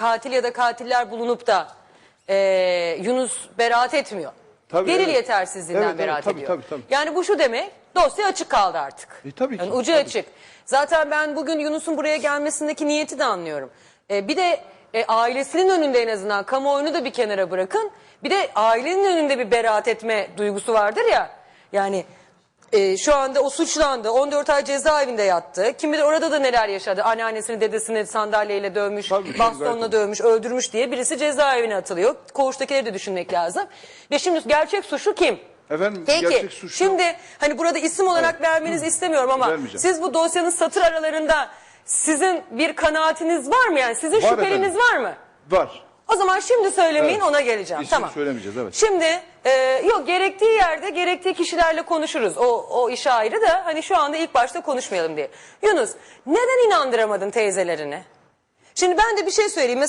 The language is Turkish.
katil ya da katiller bulunup da e, Yunus beraat etmiyor. Tabii, Delil evet. yetersizliğinden Evet, evet, beraat tabii, ediyor. tabii, tabii. Yani bu şu demek dosya açık kaldı artık. E, tabii ki, Yani ucu tabii. açık. Zaten ben bugün Yunus'un buraya gelmesindeki niyeti de anlıyorum. E, bir de e, ailesinin önünde en azından kamuoyunu da bir kenara bırakın. Bir de ailenin önünde bir beraat etme duygusu vardır ya. Yani e, şu anda o suçlandı. 14 ay cezaevinde yattı. Kim bilir orada da neler yaşadı. Anneannesini dedesini sandalyeyle dövmüş, Tabii, bastonla gayet- dövmüş, öldürmüş diye birisi cezaevine atılıyor. Koğuştakileri de düşünmek lazım. Ve şimdi gerçek suçlu kim? Efendim, Peki gerçek suçlu- şimdi hani burada isim olarak vermenizi istemiyorum ama Vermeyeceğim. siz bu dosyanın satır aralarında sizin bir kanaatiniz var mı yani? Sizin Var şüpheliniz efendim. var mı? Var. O zaman şimdi söylemeyin Evet. ona geleceğim. İsim tamam. söylemeyeceğiz, evet. Şimdi e, yok gerektiği yerde gerektiği kişilerle konuşuruz. O, o iş ayrı da hani şu anda ilk başta konuşmayalım diye. Yunus neden inandıramadın teyzelerini? Şimdi ben de bir şey söyleyeyim. Mesela